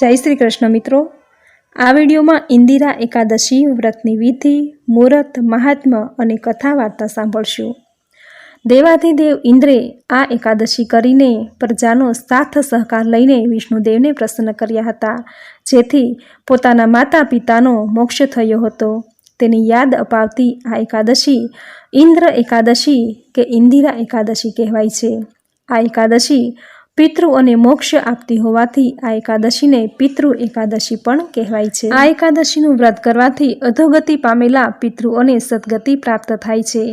જય શ્રી કૃષ્ણ મિત્રો. આ વિડીયોમાં ઇન્દિરા એકાદશી, વ્રતની વિધિ, મુહૂર્ત મહાત્મ્ય અને કથા વાર્તા સાંભળશું. દેવાધિદેવ ઇન્દ્રે આ એકાદશી કરીને પ્રજાનો સાથ સહકાર લઈને વિષ્ણુદેવને પ્રસન્ન કર્યા હતા, જેથી પોતાના માતા પિતાનો મોક્ષ થયો હતો. તેની યાદ અપાવતી આ એકાદશી ઇન્દ્ર એકાદશી કે ઇન્દિરા એકાદશી કહેવાય છે. આ એકાદશી પિતૃ અને મોક્ષ આપતી હોવાથી આ એકાદશીને પિતૃ એકાદશી પણ કહેવાય છે. આ એકાદશીનું વ્રત કરવાથી અધોગતિ પામેલા પિતૃઓને સદગતિ પ્રાપ્ત થાય છે.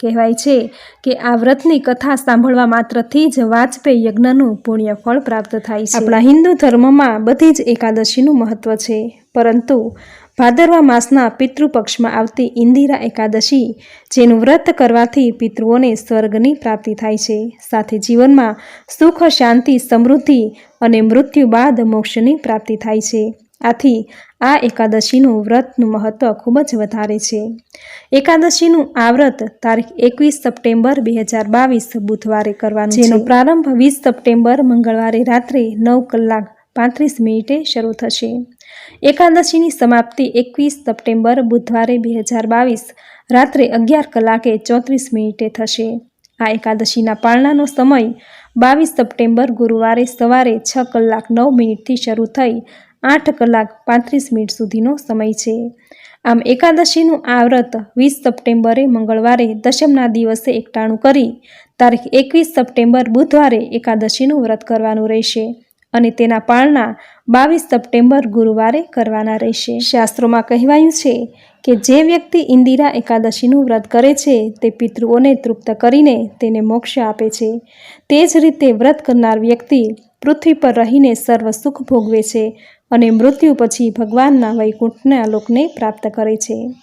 કહેવાય છે કે આ વ્રતની કથા સાંભળવા માત્રથી જ વાજપેયી યજ્ઞનું પુણ્ય ફળ પ્રાપ્ત થાય છે. આપણા હિન્દુ ધર્મમાં બધી જ એકાદશીનું મહત્વ છે. પરંતુ ભાદરવા માસના પિતૃપક્ષમાં આવતી ઇન્દિરા એકાદશી, જેનું વ્રત કરવાથી પિતૃઓને સ્વર્ગની પ્રાપ્તિ થાય છે. સાથે જીવનમાં સુખ, શાંતિ, સમૃદ્ધિ અને મૃત્યુ બાદ મોક્ષની પ્રાપ્તિ થાય છે. આથી આ એકાદશીનું વ્રતનું મહત્વ ખૂબ જ વધારે છે. એકાદશીનું આ વ્રત તારીખ એકવીસ સપ્ટેમ્બર બે હજાર બાવીસ બુધવારે કરવાનું જેનો પ્રારંભ વીસ સપ્ટેમ્બર મંગળવારે રાત્રે નવ કલાક પાંત્રીસ મિનિટે શરૂ થશે. એકાદશીની સમાપ્તિ એકવીસ સપ્ટેમ્બર બુધવારે બે હજાર બાવીસ રાત્રે અગિયાર કલાકે ચોત્રીસ મિનિટે થશે. આ એકાદશીના પાળનાનો સમય બાવીસ સપ્ટેમ્બર ગુરુવારે સવારે છ કલાક નવ મિનિટથી શરૂ થઈ આઠ કલાક પાંત્રીસ મિનિટ સુધીનો સમય છે. આમ એકાદશીનું આ વ્રત વીસ સપ્ટેમ્બરે મંગળવારે દશમના દિવસે એકટાણું કરી, તારીખ એકવીસ સપ્ટેમ્બર બુધવારે એકાદશીનું વ્રત કરવાનું રહેશે અને તેના પાળના બાવીસ સપ્ટેમ્બર ગુરુવારે કરવાના રહેશે. શાસ્ત્રોમાં કહેવાયું છે કે જે વ્યક્તિ ઇન્દિરા એકાદશીનું વ્રત કરે છે, તે પિતૃઓને તૃપ્ત કરીને તેને મોક્ષ આપે છે. તે જ રીતે વ્રત કરનાર વ્યક્તિ પૃથ્વી પર રહીને સર્વ સુખ ભોગવે છે અને મૃત્યુ પછી ભગવાનના વૈકુંઠના લોકને પ્રાપ્ત કરે છે.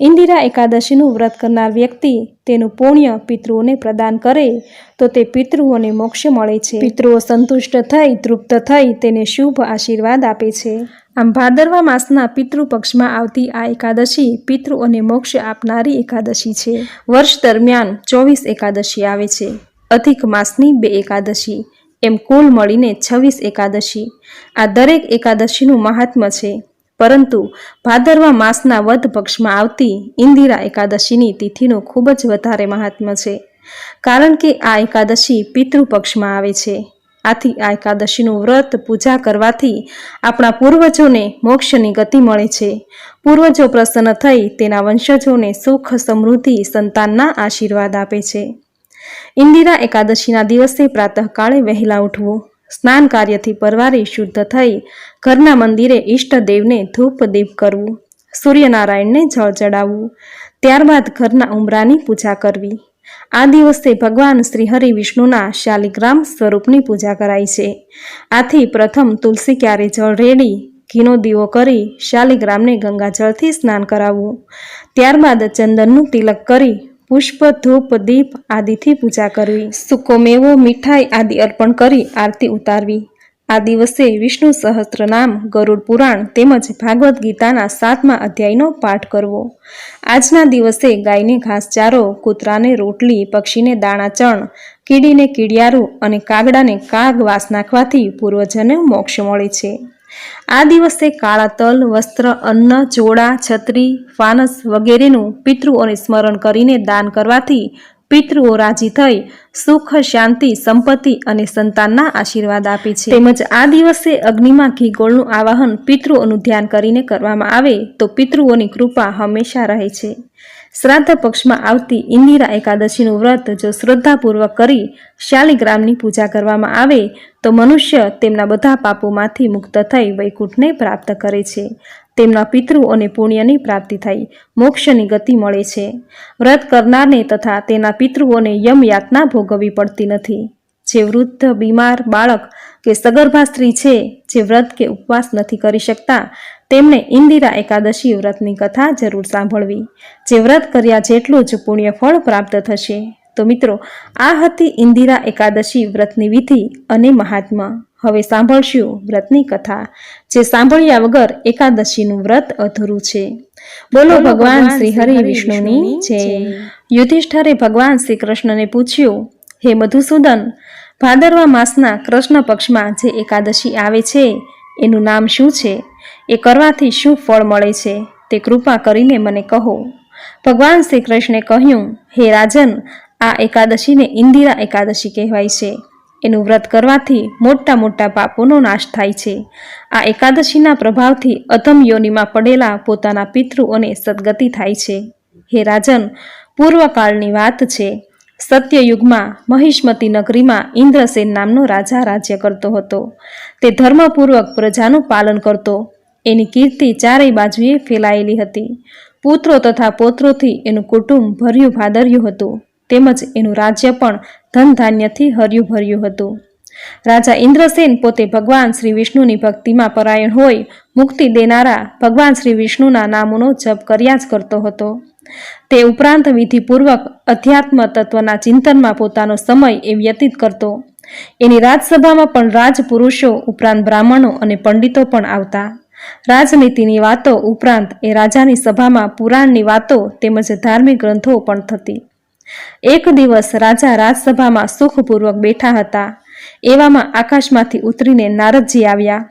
ઇન્દિરા એકાદશીનું વ્રત કરનાર વ્યક્તિ તેનું પુણ્ય પિતૃઓને પ્રદાન કરે તો તે પિતૃઓને મોક્ષ મળે છે. પિતૃઓ સંતુષ્ટ થઈ, તૃપ્ત થઈ તેને શુભ આશીર્વાદ આપે છે. આમ ભાદરવા માસના પિતૃ પક્ષમાં આવતી આ એકાદશી પિતૃઓને મોક્ષ આપનારી એકાદશી છે. વર્ષ દરમિયાન ચોવીસ એકાદશી આવે છે. અધિક માસની બે એકાદશી. એમ કુલ મળીને છવ્વીસ એકાદશી. આ દરેક એકાદશીનું મહાત્મ્ય છે. પરંતુ ભાદરવા માસના વધ પક્ષમાં આવતી ઇન્દિરા એકાદશીની તિથિનું ખૂબ જ વધારે મહાત્મ્ય છે. કારણ કે આ એકાદશી પિતૃ પક્ષમાં આવે છે. આથી આ એકાદશીનું વ્રત પૂજા કરવાથી આપણા પૂર્વજોને મોક્ષની ગતિ મળે છે. પૂર્વજો પ્રસન્ન થઈ તેના વંશજોને સુખ સમૃદ્ધિ સંતાનના આશીર્વાદ આપે છે. ઇન્દિરા એકાદશીના દિવસે પ્રાતઃકાળે વહેલા ઉઠવું. સ્નાન કાર્યથી પરવારી શુદ્ધ થઈ ઘરના મંદિરે ઈષ્ટદેવને ધૂપ દીપ કરવું. સૂર્યનારાયણને જળ ચડાવવું. ત્યારબાદ ઘરના ઉમરાની પૂજા કરવી. આ દિવસે ભગવાન શ્રી હરિ વિષ્ણુના શાલિગ્રામ સ્વરૂપની પૂજા કરાય છે. આથી પ્રથમ તુલસી ક્યારે જળ રેડી, ઘીનો દીવો કરી, શાલિગ્રામને ગંગાજળથી સ્નાન કરાવવું. ત્યારબાદ ચંદનનું તિલક કરી પુષ્પ, ધૂપ, દીપ આદિથી પૂજા કરવી. સૂકો મેવો મીઠાઈ આદિ અર્પણ કરી આરતી ઉતારવી. આ દિવસે વિષ્ણુ સહસ્ત્ર નામ ગરુડ પુરાણ તેમજ ભાગવદ્ ગીતાના સાતમા અધ્યાયનો પાઠ કરવો. આજના દિવસે ગાયને ઘાસચારો, કૂતરાને રોટલી, પક્ષીને દાણા ચણ, કીડીને કીડિયારું અને કાગડાને કાગ વાસ નાખવાથી પૂર્વજને મોક્ષ મળે છે. આ દિવસે કાળા તલ, વસ્ત્ર, અન્ન, જોડા, છત્રી, ફાનસ વગેરેનું પિતૃઓને સ્મરણ કરીને દાન કરવાથી પિતૃઓ રાજી થઈ સુખ, શાંતિ, સંપત્તિ અને સંતાનના આશીર્વાદ આપે છે. તેમજ આ દિવસે અગ્નિમાં ઘી ગોળનું આવાહન પિતૃઓનું ધ્યાન કરીને કરવામાં આવે તો પિતૃઓની કૃપા હંમેશા રહે છે. શ્રાદ્ધ પક્ષમાં આવતી ઇન્દિરા એકાદશીનું વ્રત જો શ્રદ્ધાપૂર્વક કરી શાલિગ્રામની પૂજા કરવામાં આવે, તો મનુષ્ય તેમના બધા પાપોમાંથી મુક્ત થઈ વૈકુંઠને પ્રાપ્ત કરે છે. તેમના પિતૃ અને પુણ્યની પ્રાપ્તિ થઈ, મોક્ષની ગતિ મળે છે. વ્રત કરનારને તથા તેના પિતૃઓને યમયાતના ભોગવવી પડતી નથી. જે વૃદ્ધ, બીમાર બાળક કે સગર્ભા સ્ત્રી છે, જે વ્રત કે ઉપવાસ નથી કરી શકતા તેમણે ઇન્દિરા એકાદશી વ્રતની કથા જરૂર સાંભળવી. જે વ્રત કર્યા જેટલું જ પુણ્ય ફળ પ્રાપ્ત થશે. તો મિત્રો આ હતી ઇન્દિરા એકાદશી વ્રતની વિધિ અને મહાત્મા. હવે સાંભળશું વ્રતની કથા. જે સાંભળ્યા વગર એકાદશીનું વ્રત અધૂરું છે. બોલો ભગવાન શ્રી હરિ વિષ્ણુની જય. યુધિષ્ઠરે ભગવાન શ્રી કૃષ્ણને પૂછ્યું હે મધુસૂદન ભાદરવા માસના કૃષ્ણ પક્ષમાં જે એકાદશી આવે છે એનું નામ શું છે? એ કરવાથી શું ફળ મળે છે? તે કૃપા કરીને મને કહો. ભગવાન શ્રી કૃષ્ણે કહ્યું, હે રાજન, આ એકાદશીને ઇન્દિરા એકાદશી કહેવાય છે. એનું વ્રત કરવાથી મોટા મોટા પાપોનો નાશ થાય છે. આ એકાદશીના પ્રભાવથી અધમ યોનિમાં પડેલા પોતાના પિતૃઓને સદગતિ થાય છે. હે રાજન, પૂર્વકાળની વાત છે. સત્યયુગમાં મહિષ્મતી નગરીમાં ઇન્દ્રસેન નામનો રાજા રાજ્ય કરતો હતો. તે ધર્મપૂર્વક પ્રજાનું પાલન કરતો. એની કીર્તિ ચારેય બાજુએ ફેલાયેલી હતી. પુત્રો તથા પોત્રોથી એનું કુટુંબ ભર્યું ભાદર્યું હતું. તેમજ એનું રાજ્ય પણ ધન ધાન્યથી હર્યું ભર્યું હતું. રાજા ઇન્દ્રસેન પોતે ભગવાન શ્રી વિષ્ણુની ભક્તિમાં પરાયણ હોય, મુક્તિ દેનારા ભગવાન શ્રી વિષ્ણુના નામોનો જપ કર્યા જ કરતો હતો. તે ઉપરાંત વિધિપૂર્વક અધ્યાત્મ તત્વના ચિંતનમાં પોતાનો સમય એ વ્યતીત કરતો. એની રાજસભામાં પણ રાજપુરુષો ઉપરાંત બ્રાહ્મણો અને પંડિતો પણ આવતા. રાજનીતિની વાતો ઉપરાંત એ રાજાની સભામાં પુરાણની વાતો તેમજ ધાર્મિક ગ્રંથો પણ થતી. એક દિવસ રાજા રાજસભામાં સુખપૂર્વક બેઠા હતા. એવામાં આકાશમાંથી ઉતરીને નારદજી આવ્યા.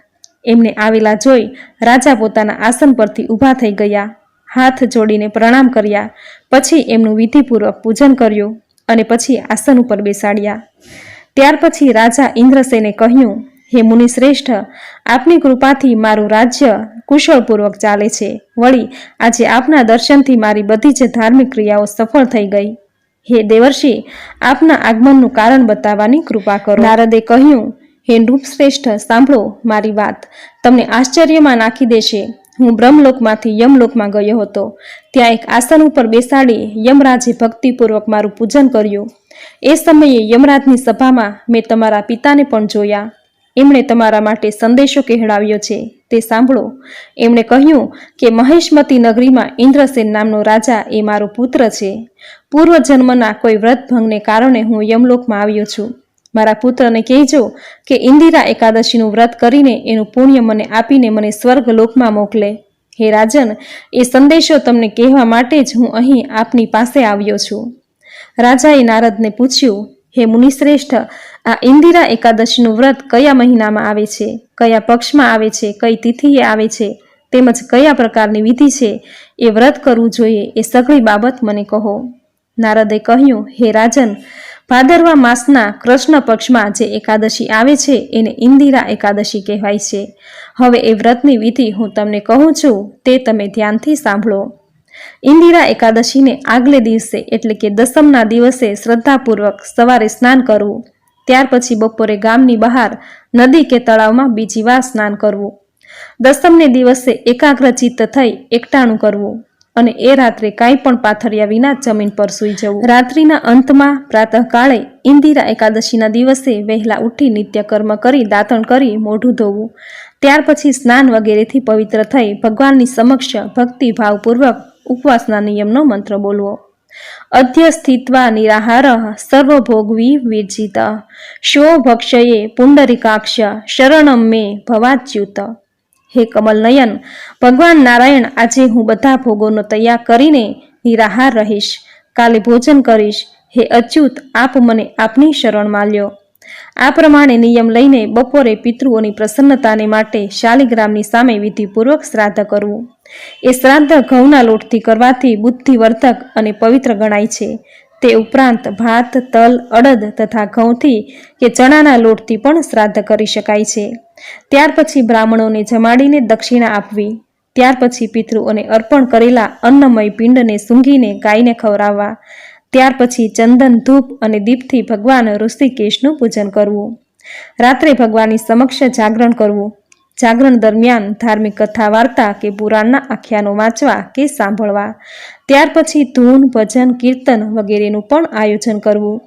એમને આવેલા જોઈ રાજા પોતાના આસન પરથી ઊભા થઈ ગયા. હાથ જોડીને પ્રણામ કર્યા. પછી એમનું વિધિપૂર્વક પૂજન કર્યું અને પછી આસન ઉપર બેસાડ્યા. ત્યાર પછી રાજા ઇન્દ્રસેને કહ્યું, હે મુનિશ્રેષ્ઠ, આપની કૃપાથી મારું રાજ્ય કુશળપૂર્વક ચાલે છે. વળી આજે આપના દર્શનથી મારી બધી જ ધાર્મિક ક્રિયાઓ સફળ થઈ ગઈ. હે દેવર્ષિ, આપના આગમનનું કારણ બતાવવાની કૃપા કરો. નારદે કહ્યું, હે નૃપશ્રેષ્ઠ, સાંભળો મારી વાત. તમને આશ્ચર્યમાં નાખી દેશે. હું બ્રહ્મલોકમાંથી યમલોકમાં ગયો હતો. ત્યાં એક આસન ઉપર બેસાડી યમરાજે ભક્તિપૂર્વક મારું પૂજન કર્યું. એ સમયે યમરાજની સભામાં મેં તમારા પિતાને પણ જોયા. એમણે તમારા માટે સંદેશો કહેડાવ્યો છે. તે સાંભળો. એમણે કહ્યું કે મહેશમતી નગરીમાં ઇન્દ્રસેન નામનો રાજા એ મારો પુત્ર છે. પૂર્વજન્મના કોઈ વ્રતભંગને કારણે હું યમલોકમાં આવ્યો છું. મારા પુત્રને કહેજો કે ઇન્દિરા એકાદશીનું વ્રત કરીને એનું પુણ્ય મને આપીને મને સ્વર્ગ લોકમાં મોકલે. હે રાજન, એ સંદેશો તમને કહેવા માટે જ હું અહીં આપની પાસે આવ્યો છું. રાજાએ નારદને પૂછ્યું, હે મુનિશ્રેષ્ઠ આ ઇન્દિરા એકાદશીનું વ્રત કયા મહિનામાં આવે છે? કયા પક્ષમાં આવે છે? કઈ તિથિએ આવે છે? તેમજ કયા પ્રકારની વિધિ છે? એ વ્રત કરવું જોઈએ એ સઘળી બાબત મને કહો. નારદે કહ્યું, હે રાજન, ભાદરવા માસના કૃષ્ણ પક્ષમાં જે એકાદશી આવે છે એને ઇન્દિરા એકાદશી કહેવાય છે. હવે એ વ્રતની વિધિ હું તમને કહું છું, તે તમે ધ્યાનથી સાંભળો. ઇન્દિરા એકાદશીને આગલે દિવસે એટલે કે દસમના દિવસે શ્રદ્ધાપૂર્વક સવારે સ્નાન કરવું. ત્યાર પછી બપોરે ગામની બહાર નદી કે તળાવમાં બીજી વાર સ્નાન કરવું. દસમને દિવસે એકાગ્રચિત્ત થઈ એકટાણું કરવું અને એ રાત્રે કાંઈ પણ પાથર્યા વિના જમીન પર સૂઈ જવું. રાત્રિના અંતમાં પ્રાતઃકાળે ઇન્દિરા એકાદશીના દિવસે વહેલા ઉઠી નિત્યકર્મ કરી દાંતણ કરી મોઢું ધોવું. ત્યાર પછી સ્નાન વગેરેથી પવિત્ર થઈ ભગવાનની સમક્ષ ભક્તિભાવપૂર્વક ઉપવાસના નિયમનો મંત્ર બોલવો. અધ્ય સ્થિત્વા નિરાહાર સર્વભોગવી વિર્જિત શો ભક્ષયે પુંડરીકાક્ષ શરણમ મે ભવાચ્યુત હે કમલ નયન ભગવાન નારાયણ આજે હું બધા ભોગોનો તૈયાર કરીને નિરાહાર રહીશ, કાલે ભોજન કરીશ, હે અચ્યુત, આપ મને આપની શરણમાં લ્યો આ પ્રમાણે નિયમ લઈને બપોરે પિતૃઓની પ્રસન્નતાને માટે શાલિગ્રામની સામે વિધિપૂર્વક શ્રાદ્ધ કરવું. એ શ્રાદ્ધ ઘઉંના લોટથી કરવાથી બુદ્ધિવર્ધક અને પવિત્ર ગણાય છે. તે ઉપરાંત ભાત, તલ, અડદ તથા ઘઉંથી કે ચણાના લોટથી પણ શ્રાદ્ધ કરી શકાય છે. ત્યાર પછી બ્રાહ્મણોને જમાડીને દક્ષિણા આપવી. ત્યાર પછી પિતૃઓને અર્પણ કરેલા અન્નમય પિંડને સૂંઘીને ગાયને ખવડાવવા. ત્યાર પછી ચંદન ધૂપ અને દીપથી ભગવાન ઋષિકેશનું પૂજન કરવું. રાત્રે ભગવાનની સમક્ષ જાગરણ કરવું. જાગરણ દરમિયાન ધાર્મિક કથા વાર્તા કે પુરાણના આખ્યાનો વાંચવા કે સાંભળવા. ત્યાર પછી ધૂન, ભજન, કીર્તન વગેરેનું પણ આયોજન કરવું.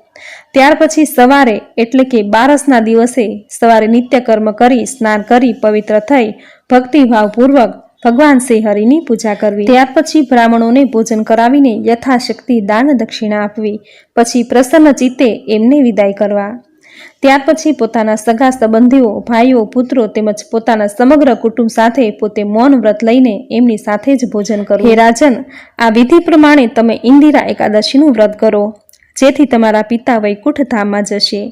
ત્યાર પછી સવારે, એટલે કે બારસના દિવસે, સવારે નિત્યકર્મ કરી, સ્નાન કરી, પવિત્ર થઈ, ભક્તિભાવપૂર્વક ભગવાન શ્રી હરિની પૂજા કરવી. ત્યાર પછી બ્રાહ્મણોને ભોજન કરાવીને યથાશક્તિ દાન દક્ષિણા આપવી. પછી પ્રસન્ન ચિત્તે એમને વિદાય કરવા. ત્યાર પછી પોતાના સગા સંબંધીઓ, ભાઈઓ, પુત્રો તેમજ પોતાના સમગ્ર કુટુંબ સાથે પોતે મૌન વ્રત લઈને એમની સાથે જ ભોજન કરવું. હે રાજન, આ વિધિ પ્રમાણે તમે ઇન્દિરા એકાદશીનું વ્રત કરો, જેથી તમારા પિતા વૈકુંઠ ધામમાં જશે.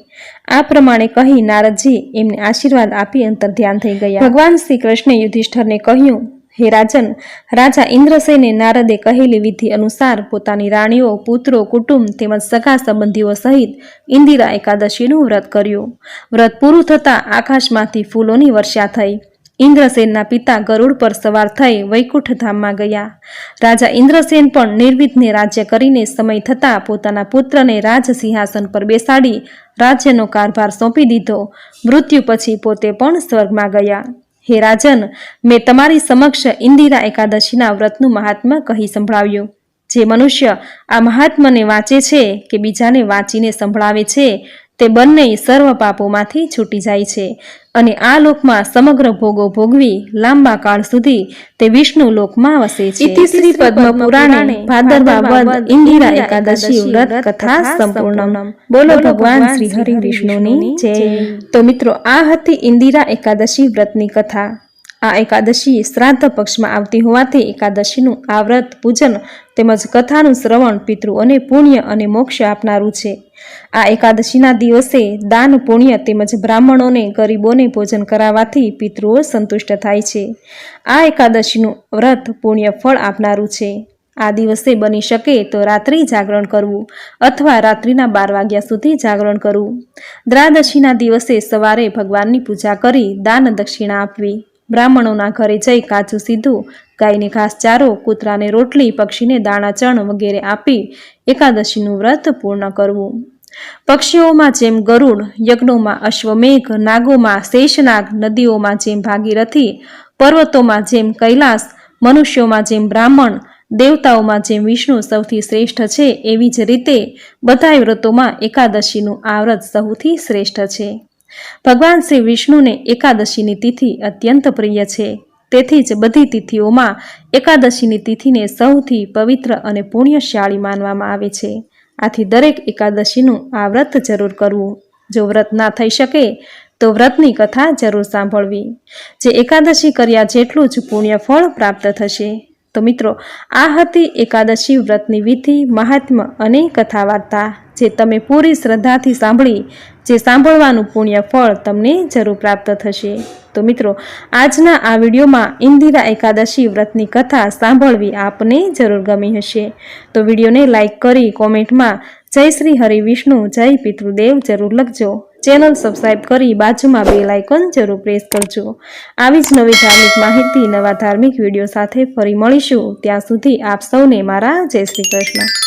આ પ્રમાણે કહી નારદજી એમને આશીર્વાદ આપી અંતર ધ્યાન થઈ ગયા. ભગવાન શ્રી કૃષ્ણે યુધિષ્ઠરને કહ્યું હે રાજન, રાજા ઇન્દ્રસેને નારદે કહેલી વિધિ અનુસાર પોતાની રાણીઓ, પુત્રો, કુટુંબ તેમજ સગા સંબંધીઓ સહિત ઇન્દિરા એકાદશીનું વ્રત કર્યું. વ્રત પૂરું થતાં આકાશમાંથી ફૂલોની વર્ષા થઈ. ઇન્દ્રસેનના પિતા ગરુડ પર સવાર થઈ વૈકુંઠ ધામમાં ગયા. રાજા ઇન્દ્રસેન પણ નિર્વિઘ્ને રાજ્ય કરીને સમય થતાં પોતાના પુત્રને રાજ સિંહાસન પર બેસાડી રાજ્યનો કારભાર સોંપી દીધો. મૃત્યુ પછી પોતે પણ સ્વર્ગમાં ગયા. હે રાજન, મેં તમારી સમક્ષ ઇન્દિરા એકાદશીના વ્રતનું મહાત્મ્ય કહી સંભળાવ્યું. જે મનુષ્ય આ મહાત્મને વાંચે છે કે બીજાને વાંચીને સંભળાવે છે, તે બંને સર્વ પાપોમાંથી છૂટી જાય છે. અને આ લોકમાં સમગ્ર ભોગો ભોગવી લાંબા કાળ સુધી તે વિષ્ણુ લોકમાં વસે છે. ઇતિશ્રી પદ્મ પુરાણે ભાદરવા વદ ઇન્દિરા એકાદશી વ્રત કથા સંપૂર્ણ બોલો ભગવાન શ્રી હરિ વિષ્ણુની જય. તો મિત્રો આ હતી ઇન્દિરા એકાદશી વ્રતની કથા. આ એકાદશી શ્રાદ્ધ પક્ષમાં આવતી હોવાથી એકાદશીનું આ વ્રત પૂજન તેમજ કથાનું શ્રવણ પિતૃઓને પુણ્ય અને મોક્ષ આપનારું છે. આ એકાદશીના દિવસે દાન, પુણ્ય તેમજ બ્રાહ્મણોને ગરીબોને ભોજન કરાવવાથી પિતૃઓ સંતુષ્ટ થાય છે. આ એકાદશીનું વ્રત પુણ્ય ફળ આપનારું છે. આ દિવસે બની શકે તો રાત્રિ જાગરણ કરવું અથવા રાત્રિના બાર વાગ્યા સુધી જાગરણ કરવું. દ્રાદશીના દિવસે સવારે ભગવાનની પૂજા કરી દાન દક્ષિણા આપવી. બ્રાહ્મણોના ઘરે જઈ કાચું સીધું, ગાયને ઘાસચારો કૂતરાને રોટલી, પક્ષીને દાણા, ચણ વગેરે આપી એકાદશીનું વ્રત પૂર્ણ કરવું. પક્ષીઓમાં જેમ ગરુડ, યજ્ઞોમાં અશ્વમેઘ, નાગોમાં શેષનાગ, નદીઓમાં જેમ ભાગીરથી, પર્વતોમાં જેમ કૈલાસ, મનુષ્યોમાં જેમ બ્રાહ્મણ, દેવતાઓમાં જેમ વિષ્ણુ સૌથી શ્રેષ્ઠ છે, એવી જ રીતે બધાય વ્રતોમાં એકાદશીનું આ વ્રત સૌથી શ્રેષ્ઠ છે. ભગવાન શ્રી વિષ્ણુને એકાદશીની તિથિ અત્યંત પ્રિય છે. તેથી જ બધી તિથિઓમાં એકાદશીની તિથિને સૌથી પવિત્ર અને પુણ્યશાળી માનવામાં આવે છે. આથી દરેક એકાદશીનું આ વ્રત જરૂર કરવું. જો વ્રત ના થઈ શકે, તો વ્રતની કથા જરૂર સાંભળવી. જે એકાદશી કર્યા જેટલું જ પુણ્ય ફળ પ્રાપ્ત થશે. તો મિત્રો, આ હતી એકાદશી વ્રતની વિધિ, મહાત્મ્ય અને કથા વાર્તા જે તમે પૂરી શ્રદ્ધાથી સાંભળી, જે સાંભળવાનું પુણ્ય ફળ તમને જરૂર પ્રાપ્ત થશે. તો મિત્રો, આજના આ વિડીયોમાં ઇન્દિરા એકાદશી વ્રતની કથા સાંભળવી આપને જરૂર ગમી હશે. તો વિડીયોને લાઇક કરી કોમેન્ટમાં જય શ્રી હરિ વિષ્ણુ, જય પિતૃદેવ જરૂર લખજો. ચેનલ સબસ્ક્રાઈબ કરી બાજુમાં બે લાઇકન જરૂર પ્રેસ કરજો. આવી જ નવી ધાર્મિક માહિતી, નવા ધાર્મિક વીડિયો સાથે ફરી મળીશું. ત્યાં સુધી આપ સૌને મારા જય શ્રી કૃષ્ણ.